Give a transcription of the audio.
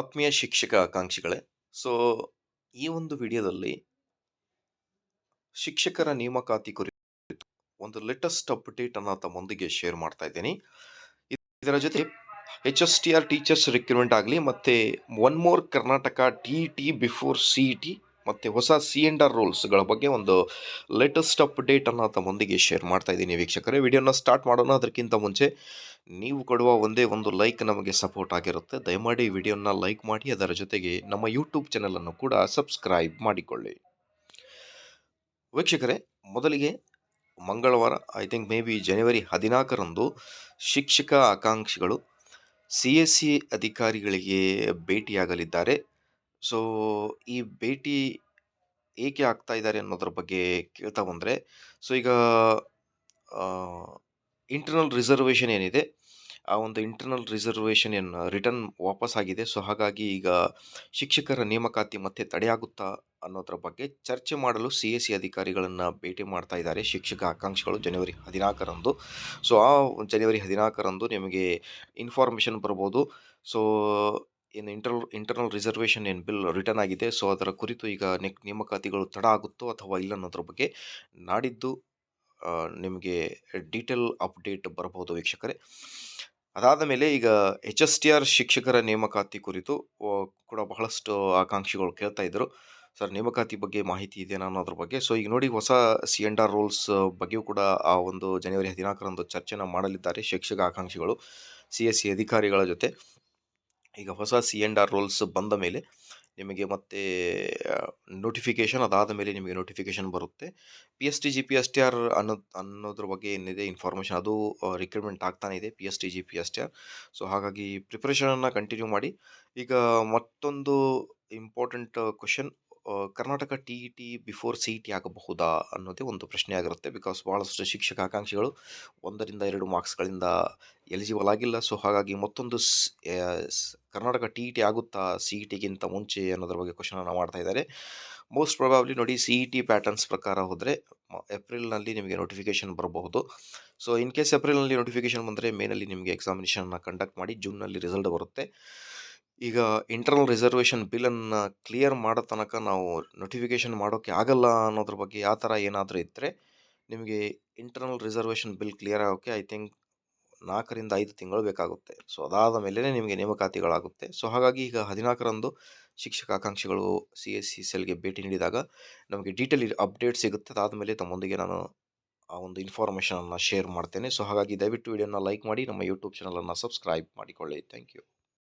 ಆತ್ಮೀಯ ಶಿಕ್ಷಕ ಆಕಾಂಕ್ಷಿಗಳೇ, ಸೊ, ಈ ಒಂದು ವಿಡಿಯೋದಲ್ಲಿ ಶಿಕ್ಷಕರ ನೇಮಕಾತಿ ಕುರಿತು ಒಂದು ಲೇಟೆಸ್ಟ್ ಅಪ್ಡೇಟ್ ಅನ್ನು ತಮ್ಮೊಂದಿಗೆ ಶೇರ್ ಮಾಡ್ತಾ ಇದ್ದೀನಿ. ಇದರ ಜೊತೆ H S T R teachers recruitment ಆಗಲಿ, ಮತ್ತು one more Karnataka T T before C T ಮತ್ತು ಹೊಸ ಸಿ ಎಂಡ್ ಆರ್ ರೂಲ್ಸ್ಗಳ ಬಗ್ಗೆ ಒಂದು ಲೇಟೆಸ್ಟ್ ಅಪ್ಡೇಟನ್ನು ತಮ್ಮೊಂದಿಗೆ ಶೇರ್ ಮಾಡ್ತಾ ಇದ್ದೀನಿ ವೀಕ್ಷಕರೇ. ವಿಡಿಯೋನ ಸ್ಟಾರ್ಟ್ ಮಾಡೋಣ, ಅದಕ್ಕಿಂತ ಮುಂಚೆ ನೀವು ಕೊಡುವ ಒಂದೇ ಒಂದು ಲೈಕ್ ನಮಗೆ ಸಪೋರ್ಟ್ ಆಗಿರುತ್ತೆ. ದಯಮಾಡಿ ವಿಡಿಯೋನ ಲೈಕ್ ಮಾಡಿ, ಅದರ ಜೊತೆಗೆ ನಮ್ಮ ಯೂಟ್ಯೂಬ್ ಚಾನಲನ್ನು ಕೂಡ ಸಬ್ಸ್ಕ್ರೈಬ್ ಮಾಡಿಕೊಳ್ಳಿ. ವೀಕ್ಷಕರೇ, ಮೊದಲಿಗೆ ಮಂಗಳವಾರ ಐ ಥಿಂಕ್ ಮೇ ಬಿ ಜನವರಿ ಹದಿನಾಲ್ಕರಂದು ಶಿಕ್ಷಕ ಆಕಾಂಕ್ಷಿಗಳು ಸಿ ಎಸ್ ಸಿ ಅಧಿಕಾರಿಗಳಿಗೆ ಭೇಟಿಯಾಗಲಿದ್ದಾರೆ. ಸೊ, ಈ ಭೇಟಿ ಏಕೆ ಆಗ್ತಾ ಇದ್ದಾರೆ ಅನ್ನೋದ್ರ ಬಗ್ಗೆ ಕೇಳ್ತಾ ಬಂದರೆ, ಸೊ ಈಗ ಇಂಟರ್ನಲ್ ರಿಸರ್ವೇಷನ್ ಏನಿದೆ, ಆ ಒಂದು ಇಂಟರ್ನಲ್ ರಿಸರ್ವೇಷನ್ ಏನು ರಿಟರ್ನ್ ವಾಪಸ್ ಆಗಿದೆ. ಸೊ, ಹಾಗಾಗಿ ಈಗ ಶಿಕ್ಷಕರ ನೇಮಕಾತಿ ಮತ್ತೆ ತಡೆಯಾಗುತ್ತಾ ಅನ್ನೋದ್ರ ಬಗ್ಗೆ ಚರ್ಚೆ ಮಾಡಲು ಸಿ ಎ ಸಿ ಅಧಿಕಾರಿಗಳನ್ನು ಭೇಟಿ ಮಾಡ್ತಾ ಇದ್ದಾರೆ. ಶಿಕ್ಷಕ ಆಕಾಂಕ್ಷಿಗಳು ಜನವರಿ ಹದಿನಾಲ್ಕರಂದು. ಸೊ, ಆ ಜನವರಿ ಹದಿನಾಲ್ಕರಂದು ನಿಮಗೆ ಇನ್ಫಾರ್ಮೇಷನ್ ಬರ್ಬೋದು. ಸೊ ಏನು ಇಂಟರ್ ಇಂಟರ್ನಲ್ ರಿಸರ್ವೇಷನ್ ಏನು ಬಿಲ್ ರಿಟರ್ನ್ ಆಗಿದೆ. ಸೊ ಅದರ ಕುರಿತು ಈಗ ನೆಕ್, ನೇಮಕಾತಿಗಳು ತಡ ಆಗುತ್ತೋ ಅಥವಾ ಇಲ್ಲ ಅನ್ನೋದ್ರ ಬಗ್ಗೆ ನಾಡಿದ್ದು ನಿಮಗೆ ಡೀಟೇಲ್ ಅಪ್ಡೇಟ್ ಬರಬಹುದು ವೀಕ್ಷಕರೇ. ಅದಾದ ಮೇಲೆ ಈಗ ಎಚ್ ಎಸ್ ಟಿ ಆರ್ ಶಿಕ್ಷಕರ ನೇಮಕಾತಿ ಕುರಿತು ಕೂಡ ಬಹಳಷ್ಟು ಆಕಾಂಕ್ಷಿಗಳು ಕೇಳ್ತಾ ಇದ್ದರು. ಸರ್, ನೇಮಕಾತಿ ಬಗ್ಗೆ ಮಾಹಿತಿ ಇದೆಯಾ ಅನ್ನೋದ್ರ ಬಗ್ಗೆ. ಸೊ ಈಗ ನೋಡಿ ಹೊಸ ಸಿ ಎಂಡ್ ಆರ್ ರೂಲ್ಸ್ ಬಗ್ಗೆಯೂ ಕೂಡ ಆ ಒಂದು ಜನವರಿ ಹದಿನಾಲ್ಕರಂದು ಚರ್ಚೆನ ಮಾಡಲಿದ್ದಾರೆ ಶಿಕ್ಷಕ ಆಕಾಂಕ್ಷಿಗಳು ಸಿ ಎಸ್ ಸಿ ಅಧಿಕಾರಿಗಳ ಜೊತೆ. ಈಗ ಹೊಸ ಸಿ ಎಂಡ್ ಆರ್ ರೂಲ್ಸ್ ಬಂದ ಮೇಲೆ ನಿಮಗೆ ಮತ್ತೆ ನೋಟಿಫಿಕೇಷನ್ ಅದಾದ ಮೇಲೆ ನಿಮಗೆ ನೋಟಿಫಿಕೇಷನ್ ಬರುತ್ತೆ. P S T G P S T R ಅನ್ನೋ, ಅನ್ನೋದ್ರ ಬಗ್ಗೆ ಏನಿದೆ ಇನ್ಫಾರ್ಮೇಷನ್ ಅದು ರಿಕ್ರೂಟ್ಮೆಂಟ್ ಆಗ್ತಾನೆ ಇದೆ P S T G P S T R so ಹಾಗಾಗಿ ಪ್ರಿಪ್ರೇಷನನ್ನು ಕಂಟಿನ್ಯೂ ಮಾಡಿ ಈಗ ಮತ್ತೊಂದು important question Karnataka T E T before C E T ಆಗಬಹುದಾ ಅನ್ನೋದೇ ಒಂದು ಪ್ರಶ್ನೆ ಆಗಿರುತ್ತೆ ಬಿಕಾಸ್ ಭಾಳಷ್ಟು ಶಿಕ್ಷಕ ಆಕಾಂಕ್ಷಿಗಳು ಒಂದರಿಂದ ಎರಡು ಮಾರ್ಕ್ಸ್ಗಳಿಂದ ಎಲಿಜಿಬಲ್ ಆಗಿಲ್ಲ. ಸೊ ಹಾಗಾಗಿ ಮತ್ತೊಂದು ಕರ್ನಾಟಕ ಟಿ ಇ ಟಿ ಆಗುತ್ತಾ ಸಿ ಇ ಟಿಗಿಂತ ಮುಂಚೆ ಅನ್ನೋದ್ರ ಬಗ್ಗೆ ಕ್ವಶನನ್ನು ಮಾಡ್ತಾ ಇದ್ದಾರೆ. ಮೋಸ್ಟ್ ಪ್ರೊಬಾಬ್ಲಿ ನೋಡಿ ಸಿ ಇ ಟಿ ಪ್ಯಾಟರ್ನ್ಸ್ ಪ್ರಕಾರ ಹೋದರೆ ಏಪ್ರಿಲ್ನಲ್ಲಿ ನಿಮಗೆ ನೋಟಿಫಿಕೇಶನ್ ಬರಬಹುದು. ಸೊ ಇನ್ ಕೇಸ್ ಏಪ್ರಿಲ್ನಲ್ಲಿ ನೋಟಿಫಿಕೇಶನ್ ಬಂದರೆ ಮೇನಲ್ಲಿ ನಿಮಗೆ ಎಕ್ಸಾಮಿನೇಷನ್ನ ಕಂಡಕ್ಟ್ ಮಾಡಿ ಜೂನ್ನಲ್ಲಿ ರಿಸಲ್ಟ್ ಬರುತ್ತೆ. ಈಗ ಇಂಟರ್ನಲ್ ರಿಸರ್ವೇಷನ್ ಬಿಲ್ಲನ್ನು ಕ್ಲಿಯರ್ ಮಾಡೋ ತನಕ ನಾವು ನೋಟಿಫಿಕೇಷನ್ ಮಾಡೋಕ್ಕೆ ಆಗಲ್ಲ ಅನ್ನೋದ್ರ ಬಗ್ಗೆ ಆ ಥರ ಏನಾದರೂ ಇದ್ದರೆ ನಿಮಗೆ ಇಂಟರ್ನಲ್ ರಿಸರ್ವೇಷನ್ ಬಿಲ್ ಕ್ಲಿಯರ್ ಆಗೋಕ್ಕೆ ಐ ಥಿಂಕ್ ನಾಲ್ಕರಿಂದ ಐದು ತಿಂಗಳು ಬೇಕಾಗುತ್ತೆ. ಸೊ ಅದಾದ ಮೇಲೇ ನಿಮಗೆ ನೇಮಕಾತಿಗಳಾಗುತ್ತೆ. ಸೊ ಹಾಗಾಗಿ ಈಗ ಹದಿನಾಲ್ಕರಂದು ಶಿಕ್ಷಕ ಆಕಾಂಕ್ಷಿಗಳು ಸಿ ಎಸ್ ಸಿ ಸೆಲ್ಗೆ ಭೇಟಿ ನೀಡಿದಾಗ ನಮಗೆ ಡೀಟೇಲ್ ಅಪ್ಡೇಟ್ ಸಿಗುತ್ತೆ. ಅದಾದಮೇಲೆ ತಮ್ಮೊಂದಿಗೆ ನಾನು ಆ ಒಂದು ಇನ್ಫಾರ್ಮೇಷನನ್ನು ಶೇರ್ ಮಾಡ್ತೇನೆ. ಸೊ ಹಾಗಾಗಿ ದಯವಿಟ್ಟು ವಿಡಿಯೋನ ಲೈಕ್ ಮಾಡಿ, ನಮ್ಮ ಯೂಟ್ಯೂಬ್ ಚಾನಲನ್ನು ಸಬ್ಸ್ಕ್ರೈಬ್ ಮಾಡಿಕೊಳ್ಳಿ. Thank you